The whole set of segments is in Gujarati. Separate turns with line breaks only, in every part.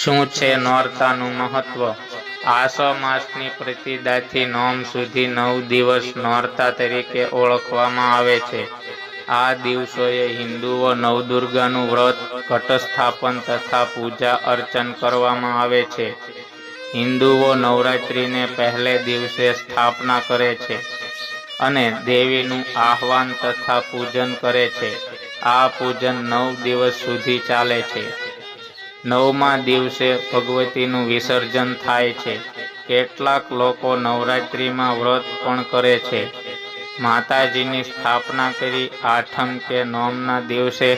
શું છે નોરતાનું મહત્વ? આસો માસની પ્રતિદાથી નોમ સુધી નવ દિવસ નોરતા તરીકે ઓળખવામાં આવે છે. આ દિવસોએ હિન્દુઓ નવદુર્ગાનું વ્રત, ઘટસ્થાપન તથા પૂજા અર્ચન કરવામાં આવે છે. હિન્દુઓ નવરાત્રિને પહેલે દિવસે સ્થાપના કરે છે અને દેવીનું આહવાન તથા પૂજન કરે છે. આ પૂજન નવ દિવસ સુધી ચાલે છે. નવમા દિવસે ભગવતીનું વિસર્જન થાય છે. કેટલાક લોકો નવરાત્રિમાં વ્રત પણ કરે છે. માતાજીની સ્થાપના કરી આઠમ કે નોમના દિવસે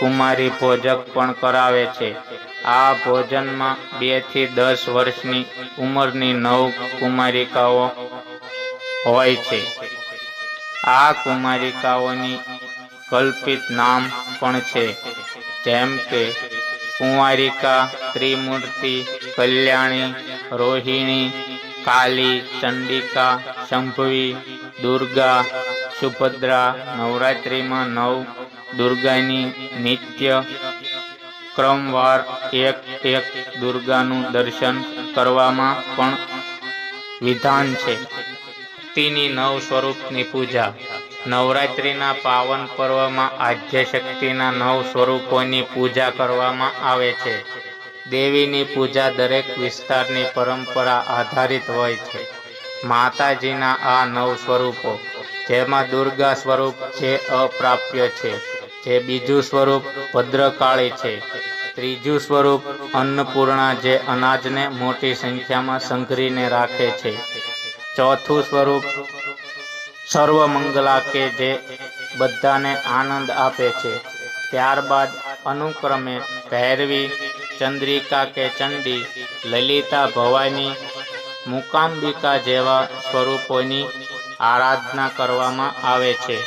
કુમારી ભોજક પણ કરાવે છે. આ ભોજનમાં બેથી દસ વર્ષની ઉંમરની નવ કુમારિકાઓ હોય છે. આ કુમારિકાઓની કલ્પિત નામ પણ છે. જેમ કે કુંવારિકા, ત્રિમૂર્તિ, કલ્યાણી, રોહિણી, કાલી, ચંડિકા, શંભવી, દુર્ગા, સુભદ્રા, નવરાત્રિમાં નવ, દુર્ગાની નિત્ય ક્રમવાર એક એક દુર્ગાનું દર્શન કરવામાં પણ વિધાન છે. તેની નવ સ્વરૂપની પૂજા. નવરાત્રિના પાવન પર્વમાં આધ્ય શક્તિના નવ સ્વરૂપોની પૂજા કરવામાં આવે છે. દેવીની પૂજા દરેક વિસ્તારની પરંપરા આધારિત હોય છે. માતાજીના આ નવ સ્વરૂપો, જેમાં દુર્ગા સ્વરૂપ જે અપ્રાપ્ય છે, જે બીજું સ્વરૂપ ભદ્રકાળી છે, ત્રીજું સ્વરૂપ અન્નપૂર્ણા જે અનાજને મોટી સંખ્યામાં સંઘરીને રાખે છે, ચોથું સ્વરૂપ સર્વમંગલા કે જે બધાને આનંદ આપે છે. ત્યારબાદ અનુક્રમે ભૈરવી, ચંદ્રિકા કે ચંડી, લલિતા ભવાની, મુકાંબિકા જેવા સ્વરૂપોની આરાધના કરવામાં આવે છે.